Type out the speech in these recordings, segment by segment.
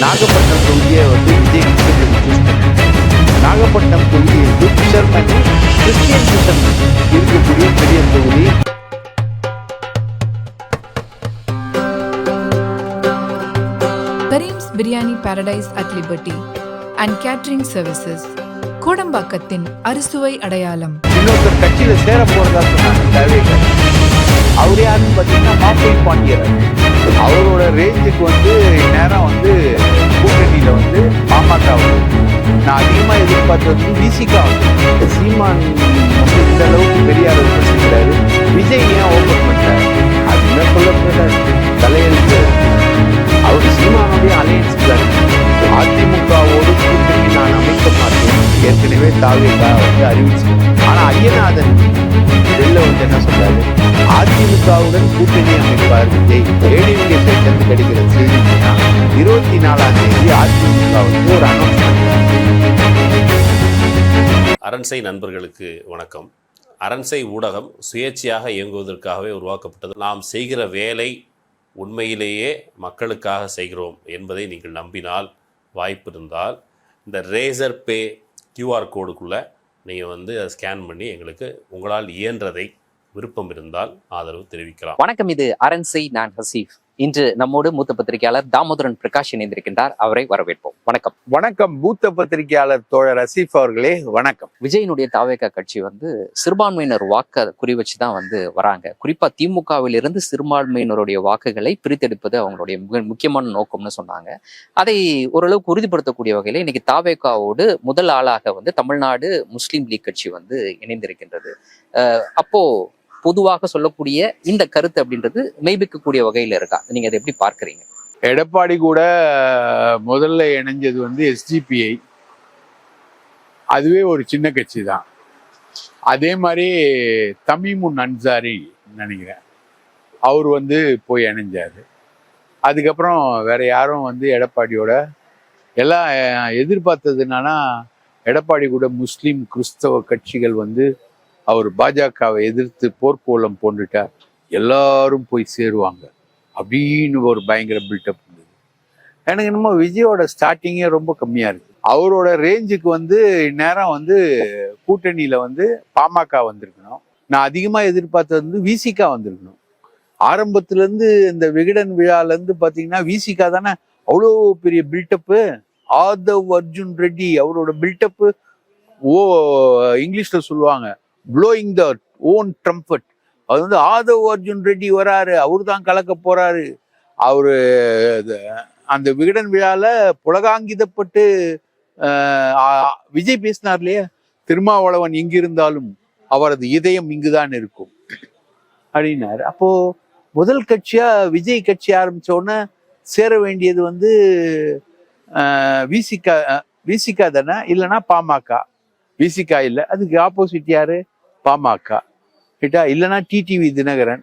நாகப்பட்டினம் தொகுதியை வந்து விஜய் நாகப்பட்டினம் தொகுதி வந்து ஃபிஷர்மேன் கிறிஸ்டியன் ஃபிஷர்மேன் இருக்கக்கூடிய பெரிய தொகுதி. Kareem's biryani paradise at liberty and catering services கோடம்பாக்கத்தின் அறுசுவை அடையாளம் இன்னொருத்தர் கட்சியில சேர போறதா சொன்னாங்க அவர் யாருன்னு பார்த்தீங்கன்னா மாப்பிள்ளை பாண்டியர். அவரோட ரேஞ்சுக்கு வந்து நேரம் வந்து கூட்டணியில் வந்து பாமக நான் அதிகமாக எதிர்பார்த்தது வந்து விசிகா வந்து சீமான் வந்து இந்த அளவுக்கு பெரிய அளவு பேசிக்கிறாரு விஜய் ஏன் ஓப்பன் பண்றாரு அதுமே முடியாது தலையெழுத்து. அவர் சீமானுடைய அலையன்ஸ் அதிமுகவோடு கூட்டணி நான் அமைக்க மாட்டேன். ஏற்கனவே தாவேகா வந்து அறிவிச்சேன் ஐயநாதன் வெளில வந்து என்ன சொல்றாரு? அதிமுகவுடன் கூட்டணி அமைப்பார் விஜய். ஏடிஎம்கே சைட்லேருந்து கிடைக்கிற செய்தினா இருபத்தி நாலாம் தேதி அதிமுக ஒரு அனௌன்ஸ்மெண்ட் அரண்சை நண்பர்களுக்கு வணக்கம். அரண்சை ஊடகம் சுயேட்சையாக இயங்குவதற்காகவே உருவாக்கப்பட்டது. நாம் செய்கிற வேலை உண்மையிலேயே மக்களுக்காக செய்கிறோம் என்பதை நீங்கள் நம்பினால் வாய்ப்பு இருந்தால் இந்த ரேசர் பே கியூஆர் கோடுக்குள்ளே நீங்கள் வந்து அதை ஸ்கேன் பண்ணி எங்களுக்கு உங்களால் இயன்றதை விருப்பம் இருந்தால் ஆதரவு தெரிவிக்கலாம். வணக்கம் இது அரண்சை நான் ஹசீஃப். இன்று நம்மோடு மூத்த பத்திரிகையாளர் தாமோதரன் பிரகாஷ் இணைந்திருக்கின்றார். அவரை வரவேற்போம். வணக்கம். வணக்கம். பூத்த பத்திரிகையாளர் தோழர் ரசீஃப் அவர்களே வணக்கம். விஜயனுடைய தாவேகா கட்சி வந்து சிறுபான்மையினர் வாக்க குறி வச்சு தான் வந்து வராங்க. குறிப்பா திமுகவிலிருந்து சிறுபான்மையினருடைய வாக்குகளை பிரித்தெடுப்பது அவங்களுடைய மிக முக்கியமான நோக்கம்னு சொன்னாங்க. அதை ஓரளவுக்கு உறுதிப்படுத்தக்கூடிய வகையில இன்னைக்கு தாவேகாவோடு முதல் ஆளாக வந்து தமிழ்நாடு முஸ்லீம் லீக் கட்சி வந்து இணைந்திருக்கின்றது. அப்போ பொதுவாக சொல்லக்கூடிய இந்த கருத்து அப்படின்றது மெய்பிக்கக்கூடிய வகையில இருக்கா? நீங்க அதை எப்படி பார்க்குறீங்க? எடப்பாடி கூட முதல்ல இணைஞ்சது வந்து எஸ்டிபிஐ அதுவே ஒரு சின்ன கட்சி தான். அதே மாதிரி தமிமுன் அன்சாரி நினைக்கிறேன். அவர் வந்து போய் இணைஞ்சார். அதுக்கப்புறம் வேற யாரும் வந்து எடப்பாடியோட எல்லாம் எதிர்பார்த்தது என்னன்னா எடப்பாடி கூட முஸ்லீம் கிறிஸ்தவ கட்சிகள் வந்து அவர் பாஜகவை எதிர்த்து போர்க்கோலம் போண்டுட்டார் எல்லாரும் போய் சேருவாங்க அப்படின்னு ஒரு பயங்கர பில்டப் இருந்தது. எனக்கு என்னமோ விஜயோட ஸ்டார்டிங்கே ரொம்ப கம்மியாக இருக்குது அவரோட ரேஞ்சுக்கு வந்து நேரம் வந்து கூட்டணியில் வந்து பாமக வந்திருக்கணும். நான் அதிகமாக எதிர்பார்த்தது வந்து விசிகா வந்திருக்கணும். ஆரம்பத்துலேருந்து இந்த விகடன் விழாலேருந்து பார்த்தீங்கன்னா விசிகா தானே அவ்வளோ பெரிய பில்டப்பு ஆதவ் அர்ஜுன் ரெட்டி அவரோட பில்டப்பு ஓ இங்கிலீஷில் சொல்லுவாங்க. ப்ளோயிங் த ஓன் ட்ரம்ஃபட் அது வந்து ஆதவ் அர்ஜுன் ரெட்டி வராரு அவர் தான் கலக்க போறாரு. அவரு அந்த விகடன் விழால புலகாங்கிதப்பட்டு விஜய் பேசினார் இல்லையா? திருமாவளவன் எங்கிருந்தாலும் அவரது இதயம் இங்குதான் இருக்கும். அப்படின்னாரு. அப்போ முதல் கட்சியா விஜய் கட்சி ஆரம்பிச்ச உடனே சேர வேண்டியது வந்து விசிகா விசிகா தானே? இல்லைன்னா பாமக. விசிகா இல்லை. அதுக்கு ஆப்போசிட் யாரு? பாமக. ரைட்டா இல்லைன்னா டிடிவி தினகரன்.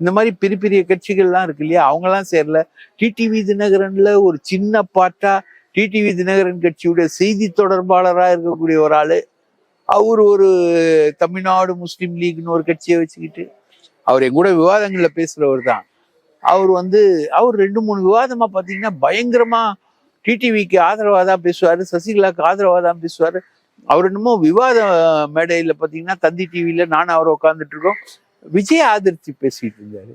இந்த மாதிரி பெரிய பெரிய கட்சிகள்லாம் இருக்கு இல்லையா? அவங்கெல்லாம் சேரல. டிடிவி தினகரன்ல ஒரு சின்ன பாட்டா டிடிவி தினகரன் கட்சியுடைய செய்தி தொடர்பாளராக இருக்கக்கூடிய ஒரு ஆளு. அவர் ஒரு தமிழ்நாடு முஸ்லீம் லீக்னு ஒரு கட்சியை வச்சுக்கிட்டு அவர் என் கூட விவாதங்களில் பேசுறவர் தான். அவர் வந்து அவர் ரெண்டு மூணு விவாதமா பார்த்தீங்கன்னா பயங்கரமா டிடிவிக்கு ஆதரவாக தான் பேசுவார். சசிகலாக்கு ஆதரவாக தான் பேசுவார். அவர் என்னமோ விவாத மேடையில பாத்தீங்கன்னா தந்தி டிவியில நானும் அவர் உட்காந்துட்டு இருக்கோம். விஜய் ஆதரிச்சு பேசிட்டு இருந்தாரு.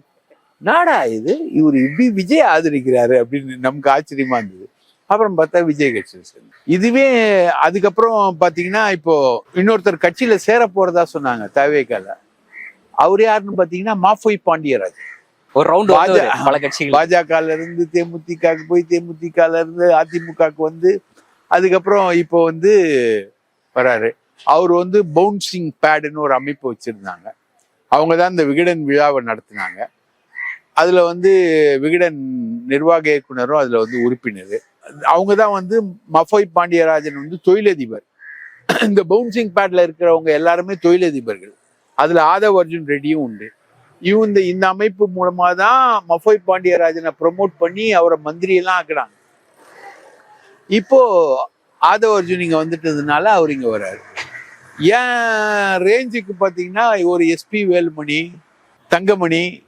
நாடா இது? இவர் இப்படி விஜய் ஆதரிக்கிறாரு அப்படின்னு நமக்கு ஆச்சரியமா இருந்தது. அப்புறம் பார்த்தா விஜய் கட்சி இதுவே அதுக்கப்புறம் பாத்தீங்கன்னா இப்போ இன்னொருத்தர் கட்சியில சேர போறதா சொன்னாங்க தவேக்கால. அவர் யாருன்னு பாத்தீங்கன்னா மாஃபொய் பாண்டியராஜ். ஒரு ரவுண்ட் பல கட்சிகள். பாஜகல இருந்து தேமுதிகக்கு போய் தேமுதிகல இருந்து அதிமுகக்கு வந்து அதுக்கப்புறம் இப்போ வந்து வராரு. அவர் வந்து பவுன்சிங் பேடுன்னு ஒரு அமைப்பு வச்சுருந்தாங்க. அவங்க தான் இந்த விகடன் விழாவை நடத்தினாங்க. அதில் வந்து விகடன் நிர்வாக இயக்குனரும் அதில் வந்து உறுப்பினர். அவங்க தான் வந்து மஃபோய் பாண்டியராஜன் வந்து தொழிலதிபர். இந்த பவுன்சிங் பேட்ல இருக்கிறவங்க எல்லாருமே தொழிலதிபர்கள். அதில் ஆதவ் அர்ஜுன் ரெட்டியும் உண்டு. இவங்க இந்த இந்த அமைப்பு மூலமாக தான் மஃபோய் பாண்டியராஜனை ப்ரொமோட் பண்ணி அவரை மந்திரியெல்லாம் ஆக்குறாங்க. இப்போ ஆதவ் அர்ஜுன் இங்க வந்துட்டதுனால அவர் இங்க வர்றாரு ஏன் ரேஞ்சுக்கு பாத்தீங்கன்னா ஒரு எஸ்பி வேலுமணி தங்கமணி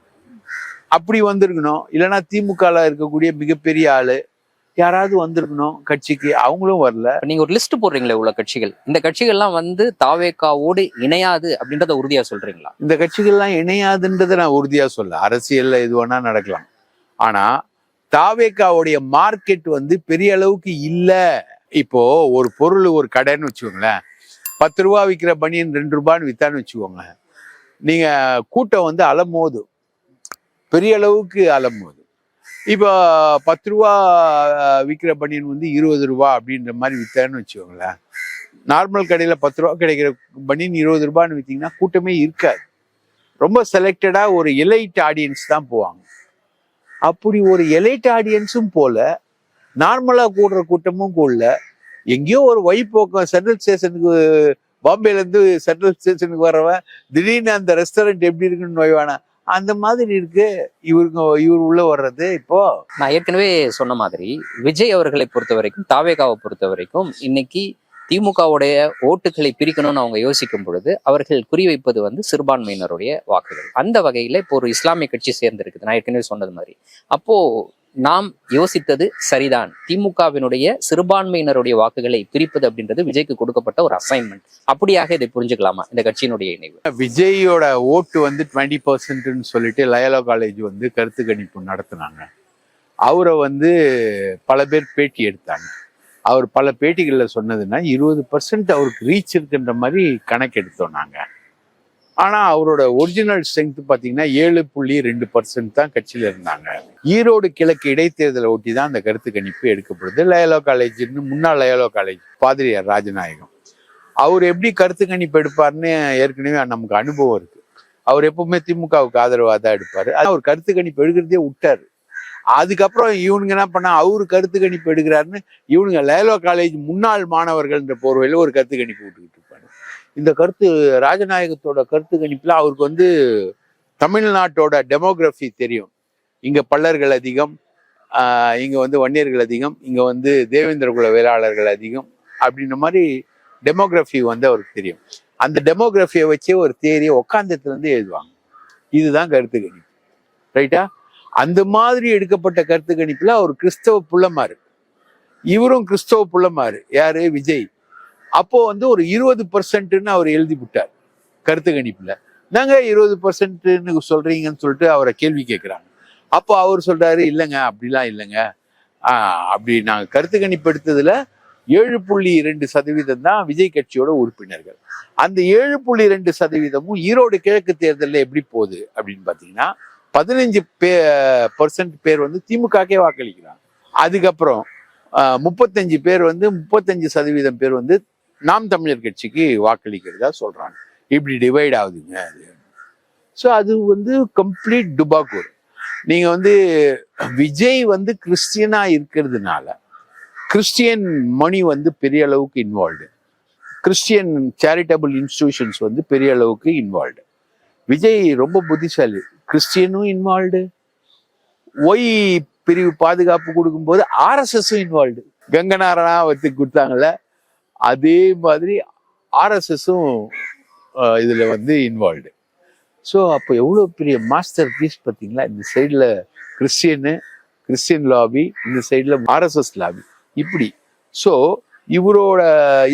அப்படி வந்திருக்கணும். இல்லைன்னா திமுகல இருக்கக்கூடிய மிகப்பெரிய ஆளு யாராவது வந்திருக்கணும் கட்சிக்கு. அவங்களும் வரல. நீங்க ஒரு லிஸ்ட் போடுறீங்களே உள்ள கட்சிகள். இந்த கட்சிகள்லாம் வந்து தாவேக்காவோடு இணையாது அப்படின்றத உறுதியா சொல்றீங்களா? இந்த கட்சிகள்லாம் இணையாதுன்றதை நான் உறுதியா சொல்ல. அரசியல்ல எது வேணா நடக்கலாம். ஆனா தாவேக்காவுடைய மார்க்கெட் வந்து பெரிய அளவுக்கு இல்ல. இப்போ ஒரு பொருள் ஒரு கடைன்னு வச்சுக்கோங்களேன். பத்து ரூபா விற்கிற பனியன் ரெண்டு ரூபான்னு வித்தான்னு வச்சுக்கோங்க நீங்க கூட்டம் வந்து அலமோது பெரிய அளவுக்கு அலமோது இப்போ பத்து ரூபா விற்கிற பனியன் வந்து இருபது ரூபா அப்படின்ற மாதிரி வித்தான்னு வச்சுக்கோங்களேன். நார்மல் கடையில் பத்து ரூபா கிடைக்கிற பனியன் இருபது ரூபான்னு விற்றீங்கன்னா கூட்டமே இருக்காது. ரொம்ப செலக்டடாக ஒரு எலைட் ஆடியன்ஸ் தான் போவாங்க. அப்படி ஒரு எலைட் ஆடியன்ஸும் போல நார்மலாக கூடுற கூட்டமும் கூடல. எங்கேயோ ஒரு வழிபோக்கம் சென்ட்ரல் ஸ்டேஷனுக்கு பாம்பேலேருந்து சென்ட்ரல் ஸ்டேஷனுக்கு வரவன் திடீர்னு அந்த ரெஸ்டாரண்ட் எப்படி இருக்குன்னு நோய்வானா? அந்த மாதிரி இருக்கு. இவருங்க இவர் உள்ள வர்றது இப்போ. நான் ஏற்கனவே சொன்ன மாதிரி விஜய் அவர்களை பொறுத்த வரைக்கும் தாவேகாவை பொறுத்த வரைக்கும் இன்னைக்கு திமுகவுடைய ஓட்டுகளை பிரிக்கணும்னு அவங்க யோசிக்கும் பொழுது அவர்கள் குறிவைப்பது வந்து சிறுபான்மையினருடைய வாக்குகள். அந்த வகையில இப்போ ஒரு இஸ்லாமிய கட்சி சேர்ந்திருக்குது. நான் ஏற்கனவே சொன்னது மாதிரி. அப்போ நாம் யோசித்தது சரிதான். திமுகவினுடைய சிறுபான்மையினருடைய வாக்குகளை பிரிப்பது அப்படின்றது விஜய்க்கு கொடுக்கப்பட்ட ஒரு அசைன்மெண்ட் அப்படியாக இதை புரிஞ்சுக்கலாமா? இந்த கட்சியினுடைய இணைவு. விஜயோட ஓட்டு வந்து டுவெண்ட்டி பர்சன்ட்னு சொல்லிட்டு லயலா காலேஜ் வந்து கருத்து கணிப்பு நடத்தினாங்க. அவரை வந்து பல பேர் பேட்டி எடுத்தாங்க. அவர் பல பேட்டிகளில் சொன்னதுன்னா இருபது பர்சன்ட் அவருக்கு ரீச் இருக்குன்ற மாதிரி கணக்கு எடுத்தோம் நாங்கள் ஆனால் அவரோட ஒரிஜினல் ஸ்ட்ரென்த் பார்த்தீங்கன்னா ஏழு புள்ளி ரெண்டு பர்சன்ட் தான் கட்சியில் இருந்தாங்க. ஈரோடு கிழக்கு இடைத்தேர்தலை ஒட்டி தான் அந்த கருத்து கணிப்பு எடுக்கப்படுது. லயலோ காலேஜ்னு முன்னாள் லயலோ காலேஜ் பாதிரியார் ராஜநாயகம். அவர் எப்படி கருத்து கணிப்பு எடுப்பார்னு ஏற்கனவே நமக்கு அனுபவம் இருக்கு. அவர் எப்பவுமே திமுகவுக்கு ஆதரவாக தான் எடுப்பாரு. அது அவர் கருத்து கணிப்பு எடுக்கிறதே விட்டார். அதுக்கப்புறம் இவனுங்க என்ன பண்ணா அவரு கருத்து கணிப்பு எடுக்கிறாருன்னு இவனுங்க லயலோ காலேஜ் முன்னாள் மாணவர்கள்ன்ற போர்வையில ஒரு கருத்து கணிப்பு விட்டுக்கிட்டு இந்த கருத்து ராஜநாயகத்தோட கருத்து கணிப்பில் அவருக்கு வந்து தமிழ்நாட்டோட டெமோகிராஃபி தெரியும். இங்கே பல்லர்கள் அதிகம் இங்கே வந்து வன்னியர்கள் அதிகம் இங்கே வந்து தேவேந்திர குல வேளாளர்கள் அதிகம் அப்படின்ற மாதிரி டெமோகிராஃபி வந்து அவருக்கு தெரியும். அந்த டெமோகிராஃபியை வச்சே ஒரு தேரியை உக்காந்தத்துலேருந்து எழுதுவாங்க. இதுதான் கருத்து கணிப்பு. ரைட்டா? அந்த மாதிரி எடுக்கப்பட்ட கருத்து கணிப்பில் அவர் கிறிஸ்தவ புள்ளமாரு. இவரும் கிறிஸ்தவ புள்ளமாரு. யாரு? விஜய். அப்போ வந்து ஒரு இருபது பர்சன்ட்னு அவர் எழுதி விட்டார் கருத்து கணிப்புல. நாங்க இருபது பர்சன்ட்னு சொல்றீங்கன்னு சொல்லிட்டு அவரை கேள்வி கேட்குறாங்க. அப்போ அவர் சொல்றாரு இல்லைங்க அப்படிலாம் இல்லைங்க. அப்படி நாங்கள் கருத்து கணிப்பு எடுத்ததுல ஏழு புள்ளி ரெண்டு சதவீதம் தான் விஜய் கட்சியோட உறுப்பினர்கள். அந்த ஏழு புள்ளி ரெண்டு சதவீதமும் ஈரோடு கிழக்கு தேர்தலில் எப்படி போகுது? அப்படின்னு பார்த்தீங்கன்னா பதினஞ்சு பே பர்சன்ட் பேர் வந்து திமுகக்கே வாக்களிக்கிறாங்க. அதுக்கப்புறம் முப்பத்தஞ்சு பேர் வந்து முப்பத்தஞ்சு சதவீதம் பேர் வந்து நாம் தமிழர் கட்சிக்கு வாக்களிக்கிறதா சொல்றாங்க. இப்படி டிவைட் ஆகுதுங்க அது. ஸோ அது வந்து கம்ப்ளீட் டுபாக்கூர் நீங்கள் வந்து விஜய் வந்து கிறிஸ்டியனாக இருக்கிறதுனால கிறிஸ்டியன் மணி வந்து பெரிய அளவுக்கு இன்வால்வ்டு கிறிஸ்டியன் சேரிட்டபிள் இன்ஸ்டிடியூஷன்ஸ் வந்து பெரிய அளவுக்கு இன்வால்வ்டு விஜய் ரொம்ப புத்திசாலி. கிறிஸ்டியனும் இன்வால்வ்டு ஒய் பிரிவு பாதுகாப்பு கொடுக்கும்போது ஆர்எஸ்எஸும் இன்வால்வ்டு கங்கனாரனா வச்சு கொடுத்தாங்கல்ல? அதே மாதிரி ஆர்எஸ்எஸும் இதில் வந்து இன்வால்வ்டு ஸோ அப்போ எவ்வளோ பெரிய மாஸ்டர் பீஸ் பார்த்தீங்களா? இந்த சைடில் கிறிஸ்டியனு கிறிஸ்டியன் லாபி இந்த சைடில் ஆர்எஸ்எஸ் லாபி இப்படி. ஸோ இவரோட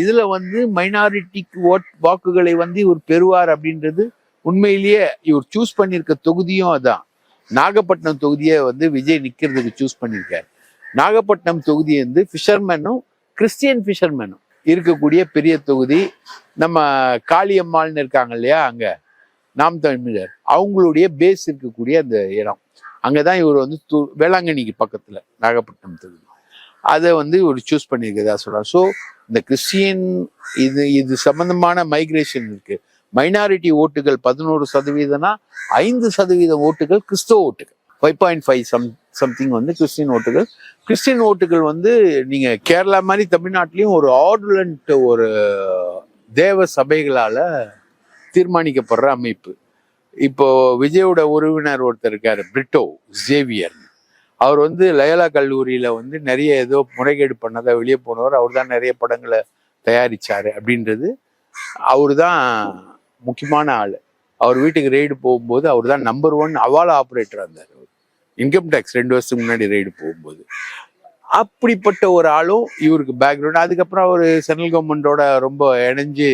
இதில் வந்து மைனாரிட்டிக்கு ஓட் வாக்குகளை வந்து இவர் பெறுவார் அப்படின்றது உண்மையிலேயே இவர் சூஸ் பண்ணியிருக்க தொகுதியும் அதான். நாகப்பட்டினம் தொகுதியை வந்து விஜய் நிற்கிறதுக்கு சூஸ் பண்ணியிருக்காரு. நாகப்பட்டினம் தொகுதி வந்து ஃபிஷர்மேனும் கிறிஸ்டியன் ஃபிஷர்மேனும் இருக்கக்கூடிய பெரிய தொகுதி நம்ம காளியம்மாள்னு இருக்காங்க இல்லையா அங்க? நாம் தமிழர். அவங்களுடைய பேஸ் இருக்கக்கூடிய அந்த இடம். அங்கதான் இவர் வந்து தூ வேளாங்கண்ணிக்கு பக்கத்துல நாகப்பட்டினம் தொகுதி. அதை வந்து இவர் சூஸ் பண்ணியிருக்கதா சொல்றாரு. ஸோ இந்த கிறிஸ்டியன் இது இது சம்பந்தமான மைக்ரேஷன் இருக்கு. மைனாரிட்டி ஓட்டுகள் பதினோரு சதவீதம்னா ஐந்து சதவீதம் ஓட்டுகள் கிறிஸ்தவ ஓட்டுகள். Five point five some something வந்து கிறிஸ்டின் ஓட்டுகள். கிறிஸ்டின் ஓட்டுகள் வந்து நீங்கள் கேரளா மாதிரி தமிழ்நாட்டிலையும் ஒரு ஆர்டுலண்ட் ஒரு தேவ சபைகளால் தீர்மானிக்கப்படுற அமைப்பு. இப்போ விஜயோட உறவினர் ஒருத்தர் இருக்கார் பிரிட்டோ ஜேவியர் அவர் வந்து லயலா கல்லூரியில் வந்து நிறைய ஏதோ முறைகேடு பண்ணதாக வெளியே போனவர். அவர் தான் நிறைய படங்களை தயாரித்தார் அப்படின்றது. அவர் தான் முக்கியமான ஆள். அவர் வீட்டுக்கு ரெய்டு போகும்போது அவர் தான் நம்பர் ஒன் அவால ஆப்ரேட்டராக இருந்தார் இன்கம் டேக்ஸ் ரெண்டு வருஷத்துக்கு முன்னாடி ரைடு போகும்போது. அப்படிப்பட்ட ஒரு ஆளும் இவருக்கு பேக்ரவுண்ட் அதுக்கப்புறம் அவர் சென்ட்ரல் கவர்மெண்டோட ரொம்ப இணைஞ்சு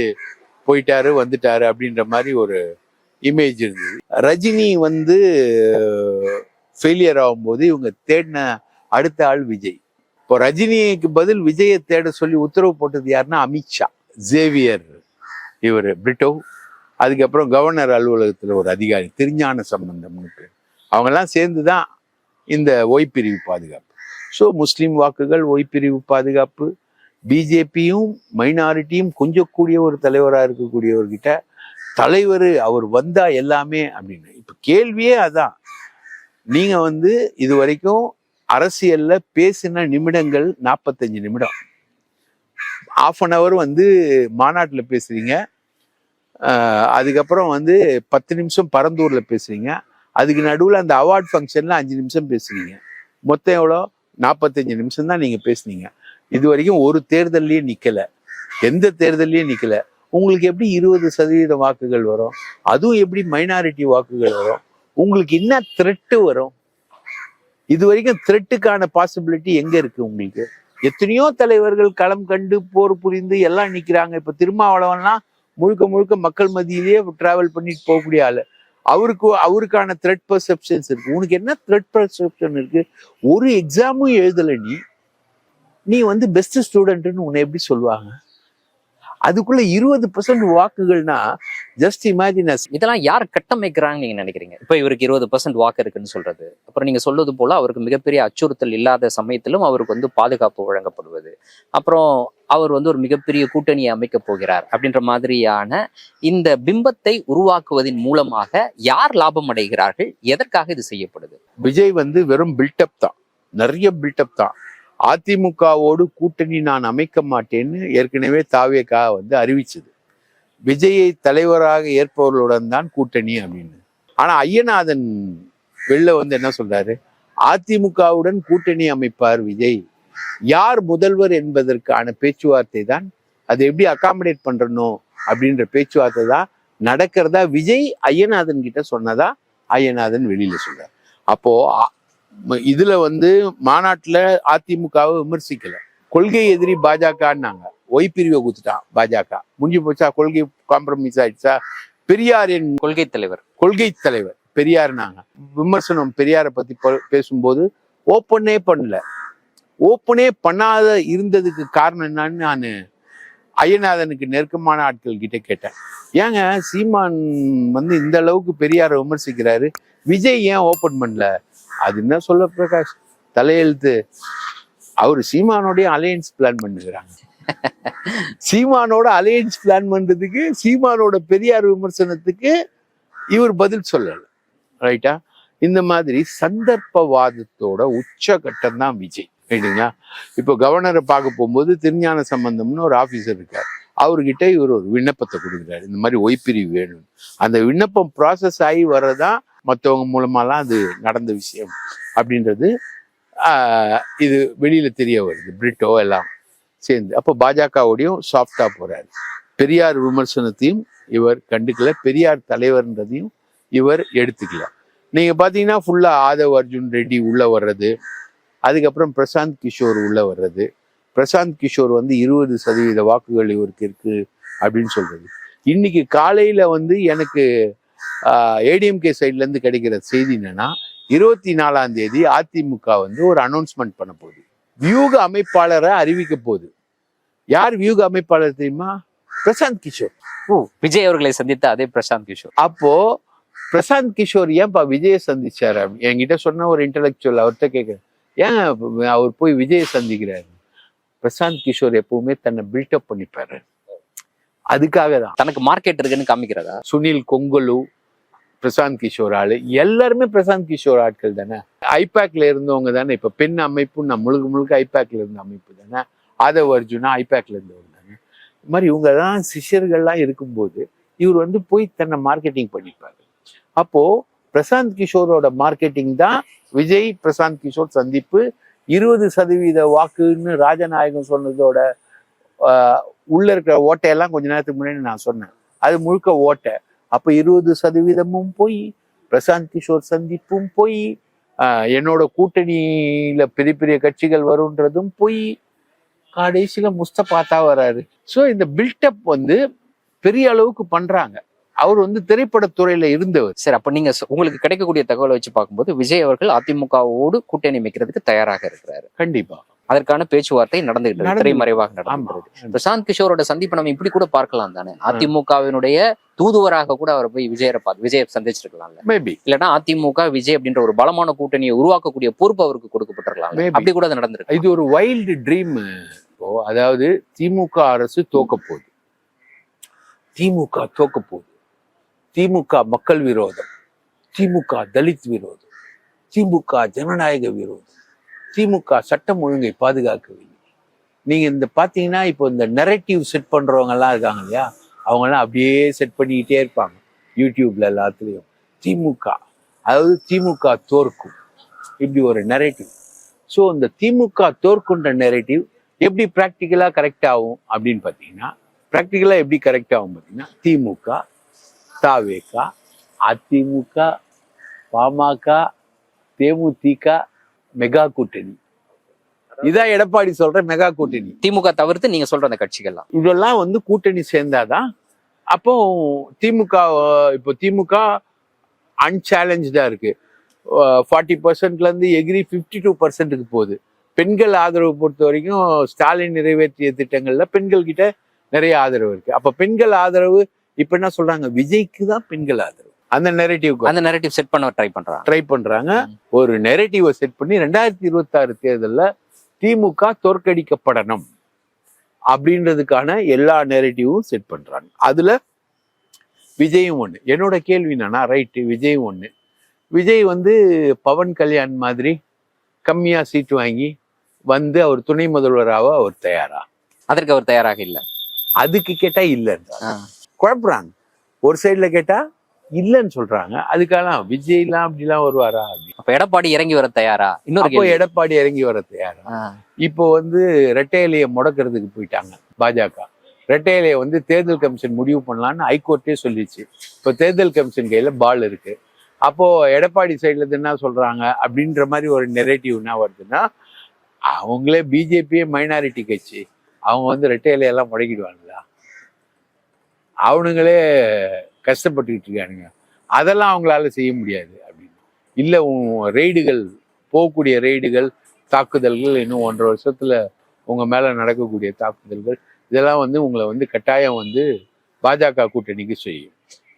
போயிட்டாரு வந்துட்டாரு அப்படின்ற மாதிரி ஒரு இமேஜ் இருந்தது. ரஜினி வந்து ஃபெயிலியர் ஆகும்போது இவங்க தேடின அடுத்த ஆள் விஜய். இப்போ ரஜினிக்கு பதில் விஜயை தேட சொல்லி உத்தரவு போட்டது யாருன்னா அமித்ஷா ஜேவியர் இவர் பிரிட்டோ. அதுக்கப்புறம் கவர்னர் அலுவலகத்தில் ஒரு அதிகாரி திருஞான சம்பந்தம்னு பேர். அவங்கெல்லாம் சேர்ந்து தான் இந்த ஒய்பிரிவு பாதுகாப்பு. ஸோ முஸ்லீம் வாக்குகள் ஒய்பிரிவு பாதுகாப்பு. பிஜேபியும் மைனாரிட்டியும் கொஞ்சக்கூடிய ஒரு தலைவராக இருக்கக்கூடியவர்கிட்ட தலைவர் அவர் வந்தா எல்லாமே அப்படின்னு. இப்போ கேள்வியே அதான். நீங்கள் வந்து இது வரைக்கும் அரசியலில் பேசின நிமிடங்கள் நாற்பத்தஞ்சு நிமிடம். ஆஃப் அன் ஹவர் வந்து மாநாட்டில் பேசுறீங்க. அதுக்கப்புறம் வந்து பத்து நிமிஷம் பரந்தூரில் பேசுறீங்க. அதுக்கு நடுவில் அந்த அவார்ட் ஃபங்க்ஷனில் அஞ்சு நிமிஷம் பேசுனீங்க. மொத்தம் எவ்வளோ? நாற்பத்தஞ்சு நிமிஷம் தான் நீங்கள் பேசுனீங்க. இது வரைக்கும் ஒரு தேர்தல்லையும் நிற்கலை எந்த தேர்தல்லையும் நிற்கலை உங்களுக்கு எப்படி இருபது சதவீத வாக்குகள் வரும்? அதுவும் எப்படி மைனாரிட்டி வாக்குகள் வரும்? உங்களுக்கு என்ன த்ரெட்டு வரும்? இது வரைக்கும் த்ரெட்டுக்கான பாசிபிலிட்டி எங்க இருக்கு உங்களுக்கு? எத்தனையோ தலைவர்கள் களம் கண்டு போர் புரிந்து எல்லாம் நிற்கிறாங்க இப்போ திருமாவளவன்லாம் முழுக்க முழுக்க மக்கள் மத்தியிலேயே டிராவல் பண்ணிட்டு போகக்கூடிய ஆளு. அவருக்கு அவருக்கான த்ரெட் பர்செப்ஷன்ஸ் இருக்கு. உனக்கு என்ன த்ரெட் பர்செப்ஷன் இருக்கு? ஒரு எக்ஸாமும் எழுதல நீ. நீ வந்து பெஸ்ட் ஸ்டூடெண்ட்னு உன்னை எப்படி சொல்லுவாங்க? அதுக்குள்ள இருபது பர்சன்ட் வாக்குகள்னா ஜஸ்ட் இமேஜின் இதெல்லாம் யார் கட்டமைக்கிறாங்கன்னு நீங்க நினைக்கிறீங்க? இப்ப இவருக்கு இருபது பர்சன்ட் வாக்கு இருக்குன்னு சொல்றது. அப்புறம் நீங்க சொல்வது போல அவருக்கு மிகப்பெரிய அச்சுறுத்தல் இல்லாத சமயத்திலும் அவருக்கு வந்து பாதுகாப்பு வழங்கப்படுவது. அப்புறம் அவர் வந்து ஒரு மிகப்பெரிய கூட்டணியை அமைக்க போகிறார் அப்படின்ற மாதிரியான இந்த பிம்பத்தை உருவாக்குவதன் மூலமாக யார் லாபம் அடைகிறார்கள்? எதற்காக இது செய்யப்படுது? விஜய் வந்து வெறும் பில்டப் தான். நிறைய பில்டப் தான். அதிமுகவோடு கூட்டணி நான் அமைக்க மாட்டேன்னு ஏற்கனவே தாவேகா வந்து அறிவிச்சது. விஜயை தலைவராக ஏற்பவர்களுடன் தான் கூட்டணி அப்படின்னு. ஆனால் ஐயநாதன் வெளில வந்து என்ன சொல்றாரு? அதிமுகவுடன் கூட்டணி அமைப்பார் விஜய். யார் முதல்வர் என்பதற்கான பேச்சுவார்த்தை தான் அதை எப்படி அகாமடேட் பண்றணும் அப்படின்ற பேச்சுவார்த்தை தான் நடக்கிறதா விஜய் ஐயநாதன் கிட்ட சொன்னதா ஐயநாதன் வெளியில சொல்றார். அப்போ இதுல வந்து மாநாட்டுல அதிமுகவை விமர்சிக்கல. கொள்கை எதிரி பாஜகன்னாங்க. ஒய் பிரிவை குத்துட்டான் பாஜக. முடிஞ்சு போச்சா? கொள்கை காம்ப்ரமைஸ் ஆயிடுச்சா? பெரியாரின் கொள்கை தலைவர். கொள்கை தலைவர் பெரியார்னாங்க. விமர்சனம் பெரியாரை பத்தி பேசும்போது ஓப்பனே பண்ணல. ஓப்பனே பண்ணாத இருந்ததுக்கு காரணம் என்னன்னு நான் ஐயநாதனுக்கு நெருக்கமான ஆட்கள் கிட்ட கேட்டேன். ஏங்க சீமான் வந்து இந்த அளவுக்கு பெரியாரை விமர்சிக்கிறாரு. விஜய் ஏன் ஓப்பன் பண்ணல? அது என்ன சொல்ல பிரகாஷ்? தலையெழுத்து. அவர் சீமானோடைய அலையன்ஸ் பிளான் பண்ணுகிறாங்க. சீமானோட அலையன்ஸ் பிளான் பண்றதுக்கு சீமானோட பெரியார் விமர்சனத்துக்கு இவர் பதில் சொல்லலை. ரைட்டா இந்த மாதிரி சந்தர்ப்பவாதத்தோட உச்சகட்டம் தான் விஜய். ரைட்டுங்களா இப்போ கவர்னரை பார்க்க போகும்போது திருஞான சம்பந்தம்னு ஒரு ஆஃபீஸர் இருக்கார். அவர்கிட்ட இவர் ஒரு விண்ணப்பத்தை கொடுக்குறாரு. இந்த மாதிரி ஒய்பிரிவு வேணும் அந்த விண்ணப்பம் ப்ராசஸ் ஆகி வரதான் மற்றவங்க மூலமாலாம் அது நடந்த விஷயம் அப்படின்றது இது வெளியில் தெரிய வருது. பிரிட்டோ எல்லாம் சேர்ந்து. அப்போ பாஜகவோடையும் சாஃப்டாக போகிறார் பெரியார் விமர்சனத்தையும் இவர் கண்டுக்கல. பெரியார் தலைவர்ன்றதையும் இவர் எடுத்துக்கல. நீங்கள் பார்த்தீங்கன்னா ஃபுல்லாக ஆதவ் அர்ஜுன் ரெட்டி உள்ளே வர்றது. அதுக்கப்புறம் பிரசாந்த் கிஷோர் உள்ளே வர்றது. பிரசாந்த் கிஷோர் வந்து இருபது சதவீத வாக்குகள் இவருக்கு இருக்குது அப்படின்னு சொல்கிறது இன்னைக்கு காலையில் வந்து எனக்கு ஏடிஎம்கே சைட்ல இருந்து கிடைக்கிற செய்தி என்னன்னா இருபத்தி நாலாம் தேதி அதிமுக வந்து ஒரு அனௌன்ஸ்மெண்ட் பண்ண போகுது. வியூக அமைப்பாளரை அறிவிக்க போகுது. யார் வியூக அமைப்பாளர் தெரியுமா? பிரசாந்த் கிஷோர். ஓ விஜய் அவர்களை சந்தித்த அதே பிரசாந்த் கிஷோர். அப்போ பிரசாந்த் கிஷோர் ஏன்பா விஜயை சந்திச்சாரு? என்கிட்ட சொன்ன ஒரு இன்டலெக்சுவல் அவர்கிட்ட கேட்குறேன் ஏன் அவர் போய் விஜயை சந்திக்கிறாரு? பிரசாந்த் கிஷோர் எப்பவுமே தன்னை பில்டப் பண்ணிப்பாரு. அதுக்காக தான் தனக்கு மார்க்கெட் இருக்குன்னு காமிக்கிறதா? சுனில் கொங்கலு பிரசாந்த் கிஷோர் ஆளு. எல்லாருமே பிரசாந்த் கிஷோர் ஆட்கள் தானே? ஐபேக்ல இருந்தவங்க தானே? இப்ப பெண் அமைப்பு நான் முழுக்க முழுக்க ஐபேக்ல இருந்த அமைப்பு தானே? ஆதவ் அர்ஜுனா ஐபேக்ல இருந்தவங்க தானே? இது மாதிரி இவங்க தான் சிஷ்யர்கள்லாம் இருக்கும்போது இவர் வந்து போய் தன்னை மார்க்கெட்டிங் பண்ணிப்பாரு. அப்போ பிரசாந்த் கிஷோரோட மார்க்கெட்டிங் தான் விஜய் பிரசாந்த் கிஷோர் சந்திப்பு. இருபது சதவீத வாக்குன்னு ராஜநாயகம் சொன்னதோட உள்ள இருக்கிற ஓட்டையெல்லாம் கொஞ்ச நேரத்துக்கு முன்னாடி நான் சொன்னேன். அது முழுக்க ஓட்டை. அப்ப இருபது சதவீதமும் போய் பிரசாந்த் கிஷோர் சந்திப்பும் போய் என்னோட கூட்டணியில பெரிய பெரிய கட்சிகள் வரும்ன்றதும் பொய் கடைசியில முஸ்தபா தான் வராரு. ஸோ இந்த பில்டப் வந்து பெரிய அளவுக்கு பண்றாங்க. அவர் வந்து திரைப்படத்துறையில இருந்தவர். சரி அப்ப நீங்க உங்களுக்கு கிடைக்கக்கூடிய தகவலை வச்சு பார்க்கும்போது விஜய் அவர்கள் அதிமுகவோடு கூட்டணி அமைக்கிறதுக்கு தயாராக இருக்கிறாரு. கண்டிப்பா. அதற்கான பேச்சுவார்த்தை நடந்துகிட்டு திரைமறைவாக நடந்துகிறது பிரசாந்த் கிஷோரோட சந்திப்பு நம்ம இப்படி கூட பார்க்கலாம் தானே? அதிமுகவினுடைய தூதுவராக கூட அவர் போய் விஜயரை பார்த்து விஜயை சந்திச்சிருக்கலாம்ல. மேபி இல்லைன்னா அதிமுக விஜய் அப்படின்ற ஒரு பலமான கூட்டணியை உருவாக்கக்கூடிய பொறுப்பு அவருக்கு கொடுக்கப்பட்டிருக்கலாம். அப்படி கூட அது நடந்திருக்கு. இது ஒரு வைல்டு ட்ரீம் இப்போ அதாவது திமுக அரசு தோக்க போகுது. திமுக தோக்க போகுது. திமுக மக்கள் விரோதம். திமுக தலித் விரோதம். திமுக ஜனநாயக விரோதம். திமுக சட்டம் ஒழுங்கை பாதுகாக்கவில்லை நீங்க இந்த பாத்தீங்கன்னா இப்போ இந்த நெரட்டிவ் செட் பண்றவங்க எல்லாம் இருக்காங்க இல்லையா? அவங்க எல்லாம் அப்படியே செட் பண்ணிக்கிட்டே இருப்பாங்க. யூடியூப்ல எல்லாத்துலயும். திமுக. அதாவது திமுக தோற்கும். இப்படி ஒரு நெரட்டிவ் ஸோ இந்த திமுக தோற்குன்ற நெரேட்டிவ் எப்படி ப்ராக்டிக்கலாக கரெக்ட் ஆகும் அப்படின்னு பார்த்தீங்கன்னா ப்ராக்டிக்கலாக எப்படி கரெக்ட் ஆகும் பார்த்தீங்கன்னா திமுக தாவேகா அதிமுக பாமக தேமுதிக மெகா கூட்டணி. இதான் எடப்பாடி சொல்ற மெகா கூட்டணி. திமுக தவிர்த்து நீங்க சொல்ற அந்த கட்சிகள்லாம். இதெல்லாம் வந்து கூட்டணி சேர்ந்தாதான் அப்போ திமுக இப்போ திமுக அன்சேலஞ்சா இருக்கு. ஃபார்ட்டி பர்சன்ட்ல இருந்து எகிரி ஃபிஃப்டி டூ பர்சன்ட்டுக்கு போகுது. பெண்கள் ஆதரவு பொறுத்த வரைக்கும் ஸ்டாலின் நிறைவேற்றிய திட்டங்கள்ல பெண்கள் கிட்ட நிறைய ஆதரவு இருக்கு. அப்ப பெண்கள் ஆதரவு இப்ப என்ன சொல்றாங்க? விஜய்க்கு தான் பெண்கள் ஆதரவு. அந்த நெரேட்டிவ்க்கு அந்த நெரட்டிவ் செட் பண்ண ட்ரை பண்றாங்க. ட்ரை பண்றாங்க. ஒரு நெரேட்டிவை செட் பண்ணி ரெண்டாயிரத்தி இருபத்தி ஆறு தேர்தல்ல திமுக தோற்கடிக்கப்படணும் அப்படின்றதுக்கான எல்லா நெரேட்டிவும் செட் பண்றாங்க. அதுல விஜயும் ஒண்ணு. என்னோட கேள்வி என்னன்னா ரைட்டு விஜயும் ஒண்ணு. விஜய் வந்து பவன் கல்யாண் மாதிரி கம்மியா சீட்டு வாங்கி வந்து அவர் துணை முதல்வராக அவர் தயாரா? அதற்கு அவர் தயாராக இல்ல. அதுக்கு கேட்டா இல்லைன்ற ஆ. குழப்புறாங்க. ஒரு சைடுல கேட்டா இல்லைன்னு சொல்றாங்க. அதுக்கெல்லாம் விஜய்லாம் அப்படிலாம் வருவாரா? அப்ப எடப்பாடி இறங்கி வர தயாரா? இன்னொரு கேள்வி. எடப்பாடி இறங்கி வர தயாரா. இப்போ வந்து ரெட்டை இலையை முடக்கிறதுக்கு போயிட்டாங்க பாஜக. ரெட்டை இலையை வந்து தேர்தல் கமிஷன் முடிவு பண்ணலான்னு ஹைகோர்ட்டே சொல்லிச்சு. இப்போ தேர்தல் கமிஷன் கையில பால் இருக்கு. அப்போ எடப்பாடி சைட்ல இருந்து என்ன சொல்றாங்க? அப்படின்ற மாதிரி ஒரு நெரேட்டிவ் என்ன வருதுன்னா அவங்களே பிஜேபியே மைனாரிட்டி கட்சி. அவங்க வந்து ரெட்டை இலையெல்லாம் முடக்கிடுவாங்களா? அவனுங்களே கஷ்டப்பட்டுக்கிட்டு இருக்கானுங்க அதெல்லாம் அவங்களால செய்ய முடியாது அப்படின்னு. இல்லை ரெய்டுகள் போகக்கூடிய ரெய்டுகள் தாக்குதல்கள் இன்னும் ஒன்றரை வருஷத்துல உங்க மேல நடக்கக்கூடிய தாக்குதல்கள் இதெல்லாம் வந்து உங்களை வந்து கட்டாயம் வந்து பாஜக கூட்டணிக்கு செய்யும்.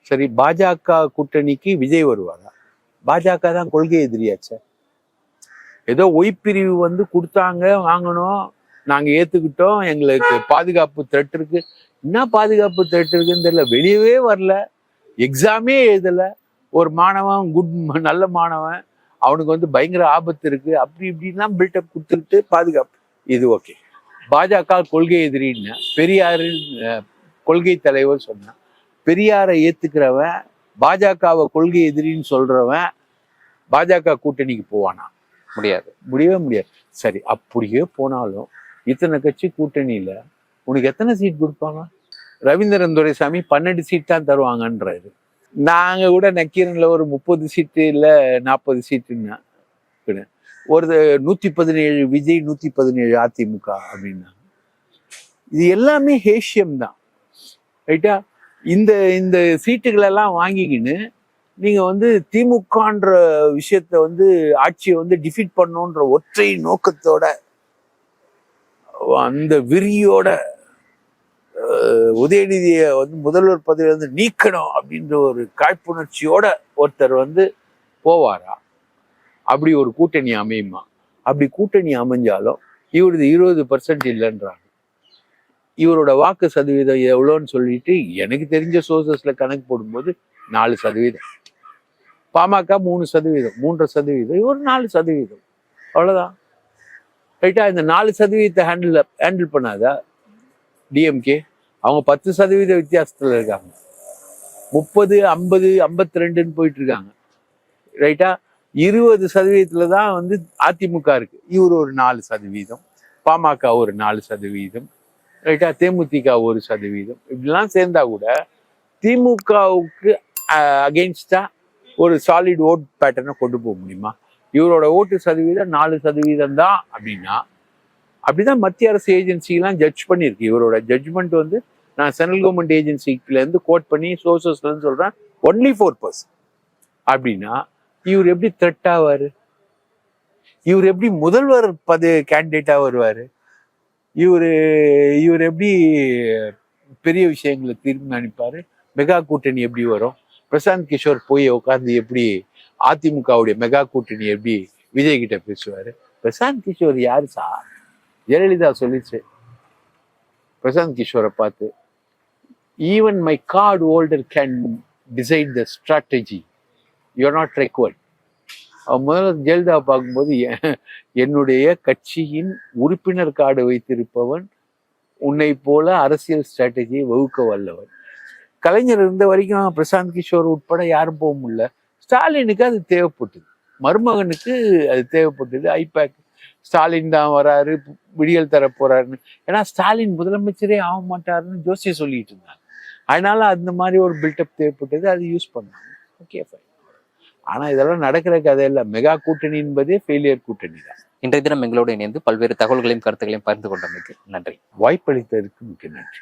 சரி பாஜக கூட்டணிக்கு விஜய் வருவாரா? பாஜக தான் கொள்கை எதிரியாச்சே. ஏதோ ஒய்பிரிவு வந்து கொடுத்தாங்க வாங்கணும் நாங்கள் ஏற்றுக்கிட்டோம் எங்களுக்கு பாதுகாப்பு த்ரெட் இருக்கு. என்ன பாதுகாப்பு த்ரெட் இருக்குன்னு தெரியல வெளியவே வரல. எக்ஸாமே எழுதலை. ஒரு மாணவன் குட் நல்ல மாணவன். அவனுக்கு வந்து பயங்கர ஆபத்து இருக்கு. அப்படி இப்படின்லாம் பில்டப் கொடுத்துக்கிட்டு பாதுகாப்பு. இது ஓகே பாஜக கொள்கை எதிரின்னு பெரியாரு கொள்கை தலைவர் சொன்னான். பெரியாரை ஏத்துக்கிறவன் பாஜகவை கொள்கை எதிரின்னு சொல்றவன் பாஜக கூட்டணிக்கு போவானா? முடியாது. முடியவே முடியாது. சரி அப்படியே போனாலும் இத்தனை கட்சி கூட்டணியில உனக்கு எத்தனை சீட் கொடுப்பாங்க? ரவீந்திரன் துரைசாமி பன்னெண்டு சீட் தான் தருவாங்கன்றாரு. நாங்கள் கூட நக்கீரனில் ஒரு முப்பது சீட்டு இல்லை நாற்பது சீட்டுன்னா ஒரு நூற்றி பதினேழு விஜய் நூற்றி பதினேழு அதிமுக அப்படின்னா இது எல்லாமே ஹேஷியம் தான். ரைட்டா இந்த இந்த சீட்டுகளெல்லாம் வாங்கிக்கின்னு நீங்கள் வந்து திமுகன்ற விஷயத்த வந்து ஆட்சியை வந்து டிஃபீட் பண்ணணுன்ற ஒற்றை நோக்கத்தோட அந்த விரியோட உதயநிதியை வந்து முதல்வர் பதவியிலிருந்து நீக்கணும் அப்படின்ற ஒரு காழ்ப்புணர்ச்சியோட ஒருத்தர் வந்து போவாரா? அப்படி ஒரு கூட்டணி அமையுமா? அப்படி கூட்டணி அமைஞ்சாலும் இவரது இருபது பர்சன்ட் இல்லைன்றாங்க. இவரோட வாக்கு சதவீதம் எவ்வளோன்னு சொல்லிட்டு எனக்கு தெரிஞ்ச சோர்சஸில் கணக்கு போடும்போது நாலு சதவீதம். பாமக மூணு சதவீதம் மூன்று சதவீதம் இவர் நாலு சதவீதம். அவ்வளோதான் ரைட்டா இந்த நாலு சதவீதத்தை ஹேண்டில் ஹேண்டில் பண்ணாதா டிஎம்கே அவங்க பத்து சதவீத வித்தியாசத்தில் இருக்காங்க. முப்பது ஐம்பது ஐம்பத்தி ரெண்டுன்னு போயிட்டு இருக்காங்க ரைட்டா இருபது சதவீதத்துல தான் வந்து அதிமுக இருக்கு. இவர் ஒரு நாலு சதவீதம் பாமக ஒரு நாலு சதவீதம் ரைட்டா தேமுதிக ஒரு சதவீதம். இப்படிலாம் சேர்ந்தா கூட திமுகவுக்கு அகெயின்ஸ்டா ஒரு சாலிட் ஓட் பேட்டர்னை கொண்டு போக முடியுமா? இவரோட ஓட்டு சதவீதம் நாலு சதவீதம் தான் அப்படின்னா அப்படிதான் மத்திய அரசு ஏஜென்சிலாம் ஜட்ஜ் பண்ணியிருக்கு. இவரோட ஜட்ஜ்மெண்ட் வந்து நான் சென்ட்ரல் கவர்மெண்ட் ஏஜென்சிலேருந்து கோட் பண்ணி சோர்சஸ்லேருந்து சொல்கிறேன் ஒன்லி ஃபோர் பர்சன் அப்படின்னா இவர் எப்படி த்ரெட் ஆவார் இவர் எப்படி முதல்வர் பது கேண்டிடேட்டாக வருவார்? இவர் இவர் எப்படி பெரிய விஷயங்களை தீர்மானிப்பார் மெகா கூட்டணி எப்படி வரும்? பிரசாந்த் கிஷோர் போய் உட்காந்து எப்படி அதிமுகவுடைய மெகா கூட்டணி எப்படி விஜய் கிட்ட பேசுவார்? பிரசாந்த் கிஷோர் யார் சார்? ஜெயலலிதா சொல்லிச்சு. பிரசாந்த் கிஷோரை பார்த்து even my card holder can decide the strategy you are not required அவன் முதல்ல ஜெயலலிதா பார்க்கும்போது என்னுடைய கட்சியின் உறுப்பினர் கார்டு வைத்திருப்பவன் உன்னை போல அரசியல் ஸ்ட்ராட்டஜியை வகுக்க வல்லவன். கலைஞர் இருந்த வரைக்கும் பிரசாந்த் கிஷோர் உட்பட யாரும் போக முடியல. ஸ்டாலினுக்கு அது தேவைப்பட்டது. மருமகனுக்கு அது தேவைப்பட்டது. ஐபேக் ஸ்டாலின் தான் வராரு விடியல் தர போறாருன்னு. ஏன்னா ஸ்டாலின் முதலமைச்சரே ஆக மாட்டாருன்னு ஜோசிய சொல்லிட்டு இருந்தாங்க. அதனால அந்த மாதிரி ஒரு பில்டப் தேவைப்பட்டது அது யூஸ் பண்ணாங்க. ஓகே ஃபைன் ஆனா இதெல்லாம் நடக்கிற கதை இல்ல. மெகா கூட்டணி என்பதே ஃபெயிலியர் கூட்டணி தான். இன்றைய தினம் எங்களோடு இணைந்து பல்வேறு தகவல்களையும் கருத்துக்களையும் பகிர்ந்து கொண்டமைக்கு நன்றி. வாய்ப்பளித்ததற்கு மிக்க நன்றி.